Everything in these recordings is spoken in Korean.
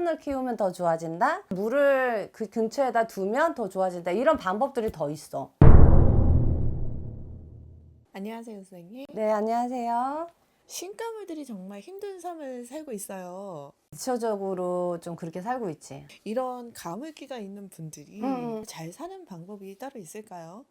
화분을 키우면 더 좋아진다. 물을 그 근처에다 두면 더 좋아진다. 이런 방법들이 더 있어. 안녕하세요, 선생님. 네, 안녕하세요. 신가물들이 정말 힘든 삶을 살고 있어요. 기초적으로 좀 그렇게 살고 있지. 이런 가물기가 있는 분들이 음. 잘 사는 방법이 따로 있을까요?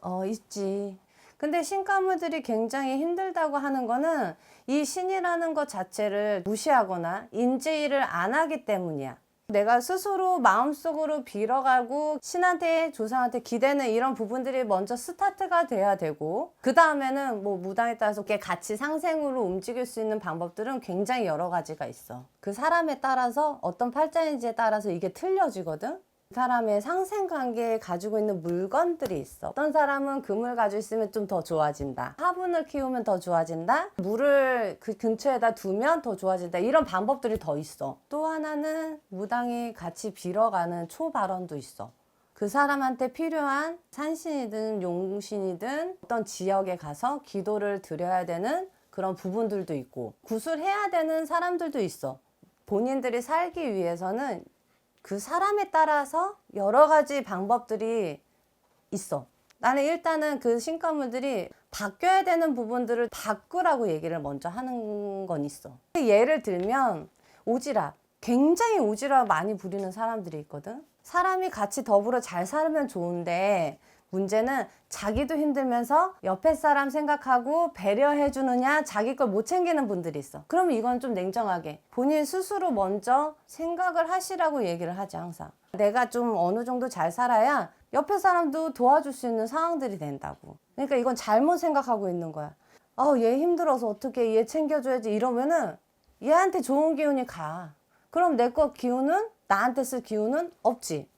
어, 있지. 근데 신가무들이 굉장히 힘들다고 하는 거는 이 신이라는 것 자체를 무시하거나 인지를 안 하기 때문이야. 내가 스스로 마음속으로 빌어가고 신한테 조상한테 기대는 이런 부분들이 먼저 스타트가 돼야 되고 그 다음에는 뭐 무당에 따라서 같이 상생으로 움직일 수 있는 방법들은 굉장히 여러 가지가 있어. 그 사람에 따라서 어떤 팔자인지에 따라서 이게 틀려지거든. 그 사람의 상생 관계에 가지고 있는 물건들이 있어. 어떤 사람은 금을 가지고 있으면 좀 더 좋아진다. 화분을 키우면 더 좋아진다. 물을 그 근처에다 두면 더 좋아진다. 이런 방법들이 더 있어. 또 하나는 무당이 같이 빌어가는 초발언도 있어. 그 사람한테 필요한 산신이든 용신이든 어떤 지역에 가서 기도를 드려야 되는 그런 부분들도 있고 구술해야 되는 사람들도 있어. 본인들이 살기 위해서는 그 사람에 따라서 여러 가지 방법들이 있어. 나는 일단은 그 신가물들이 바뀌어야 되는 부분들을 바꾸라고 얘기를 먼저 하는 건 있어. 예를 들면 오지랖. 굉장히 오지랖 많이 부리는 사람들이 있거든. 사람이 같이 더불어 잘 살면 좋은데 문제는 자기도 힘들면서 옆에 사람 생각하고 배려해 주느냐 자기 걸 못 챙기는 분들이 있어. 그러면 이건 좀 냉정하게 본인 스스로 먼저 생각을 하시라고 얘기를 하지 항상. 내가 좀 어느 정도 잘 살아야 옆에 사람도 도와줄 수 있는 상황들이 된다고. 그러니까 이건 잘못 생각하고 있는 거야. 아, 얘 힘들어서 어떻게 얘 챙겨줘야지 이러면은 얘한테 좋은 기운이 가. 그럼 내 거 기운은 나한테 쓸 기운은 없지.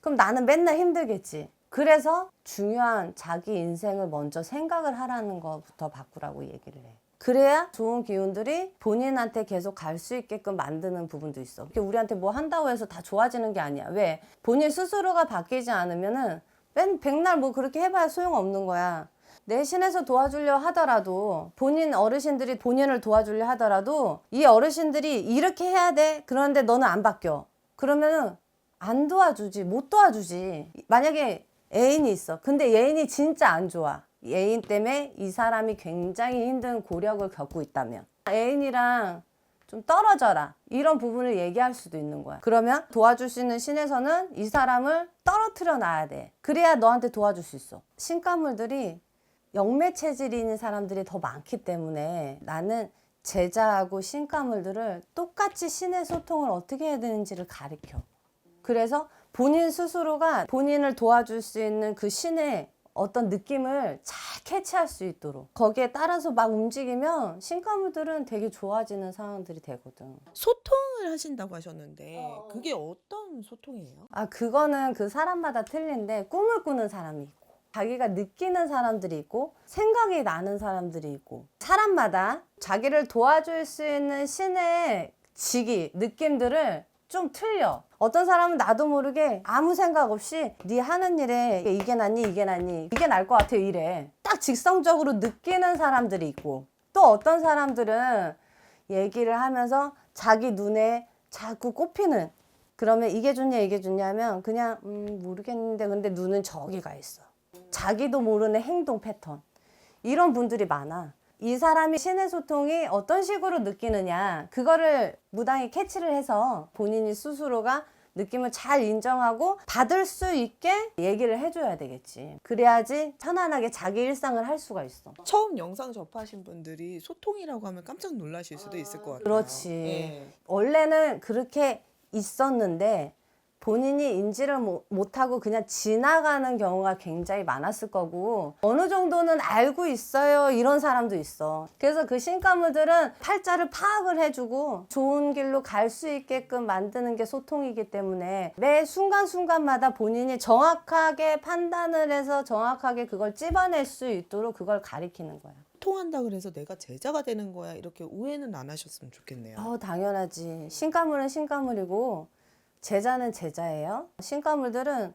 그럼 나는 맨날 힘들겠지. 그래서 중요한 자기 인생을 먼저 생각을 하라는 것부터 바꾸라고 얘기를 해. 그래야 좋은 기운들이 본인한테 계속 갈 수 있게끔 만드는 부분도 있어. 우리한테 뭐 한다고 해서 다 좋아지는 게 아니야. 왜? 본인 스스로가 바뀌지 않으면은 맨 백날 뭐 그렇게 해봐야 소용없는 거야. 내 신에서 도와주려 하더라도 본인 어르신들이 본인을 도와주려 하더라도 이 어르신들이 이렇게 해야 돼. 그런데 너는 안 바뀌어. 그러면은 안 도와주지. 못 도와주지. 만약에 애인이 있어. 근데 애인이 진짜 안 좋아. 애인 때문에 이 사람이 굉장히 힘든 고력을 겪고 있다면 애인이랑 좀 떨어져라. 이런 부분을 얘기할 수도 있는 거야. 그러면 도와줄 수 있는 신에서는 이 사람을 떨어뜨려 놔야 돼. 그래야 너한테 도와줄 수 있어. 신가물들이 영매 체질이 있는 사람들이 더 많기 때문에 나는 제자하고 신가물들을 똑같이 신의 소통을 어떻게 해야 되는지를 가르쳐. 그래서 본인 스스로가 본인을 도와줄 수 있는 그 신의 어떤 느낌을 잘 캐치할 수 있도록 거기에 따라서 막 움직이면 신가물들은 되게 좋아지는 상황들이 되거든. 소통을 하신다고 하셨는데 그게 어떤 소통이에요? 아, 그거는 그 사람마다 틀린데 꿈을 꾸는 사람이 있고 자기가 느끼는 사람들이 있고 생각이 나는 사람들이 있고 사람마다 자기를 도와줄 수 있는 신의 직이 느낌들을 좀 틀려. 어떤 사람은 나도 모르게 아무 생각 없이 네 하는 일에 이게 낫니 이게 낫니 이게 날 것 같아 이래. 딱 직성적으로 느끼는 사람들이 있고 또 어떤 사람들은 얘기를 하면서 자기 눈에 자꾸 꼽히는 그러면 이게 좋냐 이게 좋냐면 그냥 음 모르겠는데 근데 눈은 저기 가 있어. 자기도 모르는 행동 패턴. 이런 분들이 많아. 이 사람이 신의 소통이 어떤 식으로 느끼느냐, 그거를 무당히 캐치를 해서 본인이 스스로가 느낌을 잘 인정하고 받을 수 있게 얘기를 해줘야 되겠지. 그래야지 편안하게 자기 일상을 할 수가 있어. 처음 영상 접하신 분들이 소통이라고 하면 깜짝 놀라실 수도 있을 것 같아요. 그렇지. 예. 원래는 그렇게 있었는데 본인이 인지를 못- 못하고 그냥 지나가는 경우가 굉장히 많았을 거고 어느 정도는 알고 있어요 이런 사람도 있어 그래서 그 신가무들은 팔자를 파악을 해주고 좋은 길로 갈 수 있게끔 만드는 게 소통이기 때문에 매 순간순간마다 본인이 정확하게 판단을 해서 정확하게 그걸 찝어낼 수 있도록 그걸 가리키는 거야 소통한다 그래서 내가 제자가 되는 거야 이렇게 오해는 안 하셨으면 좋겠네요. 어, 당연하지. 신가물은 신가물이고 제자는 제자예요. 신가물들은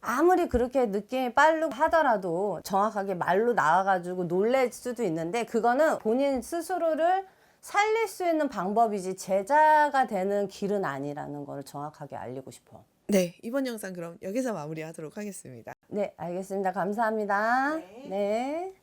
아무리 그렇게 느낌이 빠르고 하더라도 정확하게 말로 나와가지고 놀랄 수도 있는데 그거는 본인 스스로를 살릴 수 있는 방법이지 제자가 되는 길은 아니라는 걸 정확하게 알리고 싶어. 네, 이번 영상 그럼 여기서 마무리하도록 하겠습니다. 네, 알겠습니다. 감사합니다. 네. 네.